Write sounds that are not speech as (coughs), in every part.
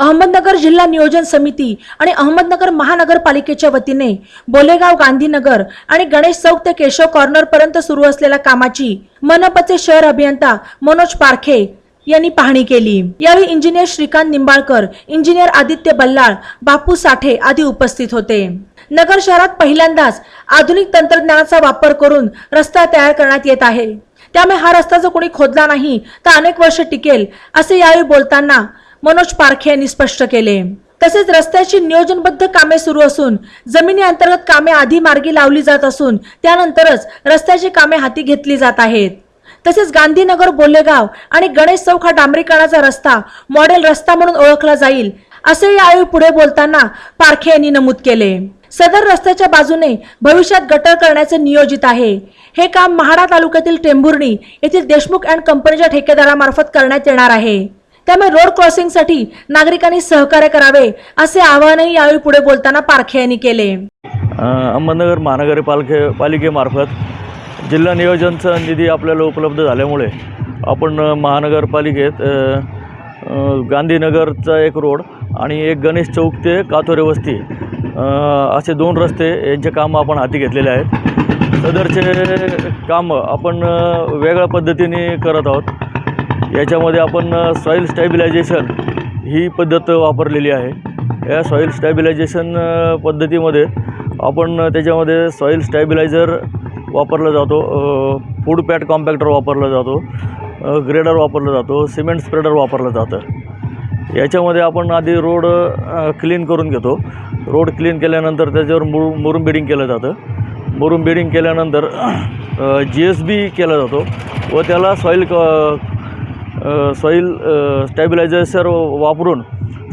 अहमदनगर जिल्हा नियोजन समिती आणि अहमदनगर महानगरपालिकेच्या वतीने बोलेगाव गांधीनगर आणि गणेश चौक ते केशव कॉर्नर पर्यंत सुरू असलेल्या कामाची मनपाचे शहर अभियंता मनोज पारखे यांनी पाहणी केली. यावेळी इंजिनियर श्रीकांत निंबाळकर इंजिनियर आदित्य बल्लाळ बापू साठे आदी उपस्थित होते. नगर शहरात पहिल्यांदाच आधुनिक तंत्रज्ञानाचा वापर करून रस्ता तयार करण्यात येत आहे. त्यामुळे हा रस्ता जर कोणी खोदला नाही तर अनेक वर्ष टिकेल असे यावेळी बोलताना मनोज पारखे यांनी स्पष्ट केले. तसेच रस्त्याची नियोजनबद्ध कामे सुरू असून जमिनी अंतर्गत कामे आधी मार्गी लावली जात असून त्यानंतरच रस्त्याची कामे हाती घेतली जात आहेत. तसेच गांधीनगर बोलेगाव आणि गणेश चौक हा डांबरीकरणाचा रस्ता मॉडेल रस्ता म्हणून ओळखला जाईल असे यावेळी पुढे बोलताना पारखे यांनी नमूद केले. सदर रस्त्याच्या बाजूने भविष्यात गटर करण्याचे नियोजित आहे. हे काम महाडा तालुक्यातील टेंभुर्णी येथील देशमुख अँड कंपनीच्या ठेकेदारामार्फत करण्यात येणार आहे. त्यामुळे रोड क्रॉसिंगसाठी नागरिकांनी सहकार्य करावे असे आवाहनही यावेळी पुढे बोलताना पारखे यांनी केले. अहमदनगर महानगरपालिके पालिकेमार्फत जिल्हा नियोजनचा निधी आपल्याला उपलब्ध झाल्यामुळे आपण महानगरपालिकेत गांधीनगरचा एक रोड आणि एक गणेश चौक ते कातोरे वस्ती असे दोन रस्ते यांचे कामं आपण हाती घेतलेले आहेत. सदरचे कामं आपण वेगळ्या पद्धतीने करत आहोत. याच्यामध्ये आपण सॉईल स्टॅबिलायझेशन ही पद्धत वापरलेली आहे. या सॉईल स्टॅबिलायझेशन पद्धतीमध्ये आपण त्याच्यामध्ये सॉईल स्टॅबिलायझर वापरला जातो फूड पॅट कॉम्पॅक्टर वापरला जातो ग्रेडर वापरला जातो सिमेंट स्प्रेडर वापरलं जातं. याच्यामध्ये आपण आधी रोड क्लीन करून घेतो. रोड क्लीन केल्यानंतर त्याच्यावर मुरु मुरुम बिडिंग केलं जातं. मुरुम बिडिंग केल्यानंतर जी एस बी केला जातो व त्याला सॉईल क सॉईल स्टॅबिलायझर वापरून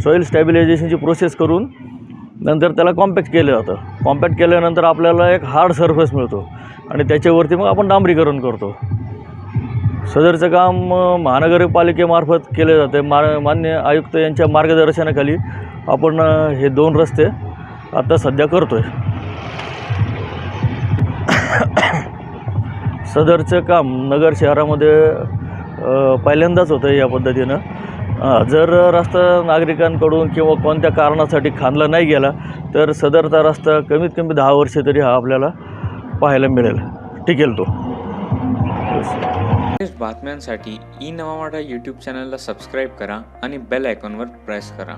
सॉईल स्टॅबिलायझेशनची प्रोसेस करून नंतर त्याला कॉम्पॅक्ट केलं जातं. कॉम्पॅक्ट केल्यानंतर आपल्याला एक हार्ड सरफेस मिळतो आणि त्याच्यावरती मग आपण डांबरीकरण करतो. सदरचं काम महानगरपालिकेमार्फत केले जाते. मा मान्य आयुक्त यांच्या मार्गदर्शनाखाली आपण हे दोन रस्ते आता सध्या करतो आहे (coughs) सदरचं काम नगर शहरामध्ये पहिल्यांदाच होतं या पद्धतीनं. जर रस्ता नागरिकांकडून किंवा कोणत्या कारणासाठी खांदला नाही गेला तर सदरचा रस्ता कमीत कमी दहा वर्षे तरी हा आपल्याला पाहायला मिळेल. टिकेल तो? बातम्यांसाठी ई नवामाडा यूट्यूब चॅनलला सबस्क्राईब करा आणि बेल आयकॉनवर प्रेस करा.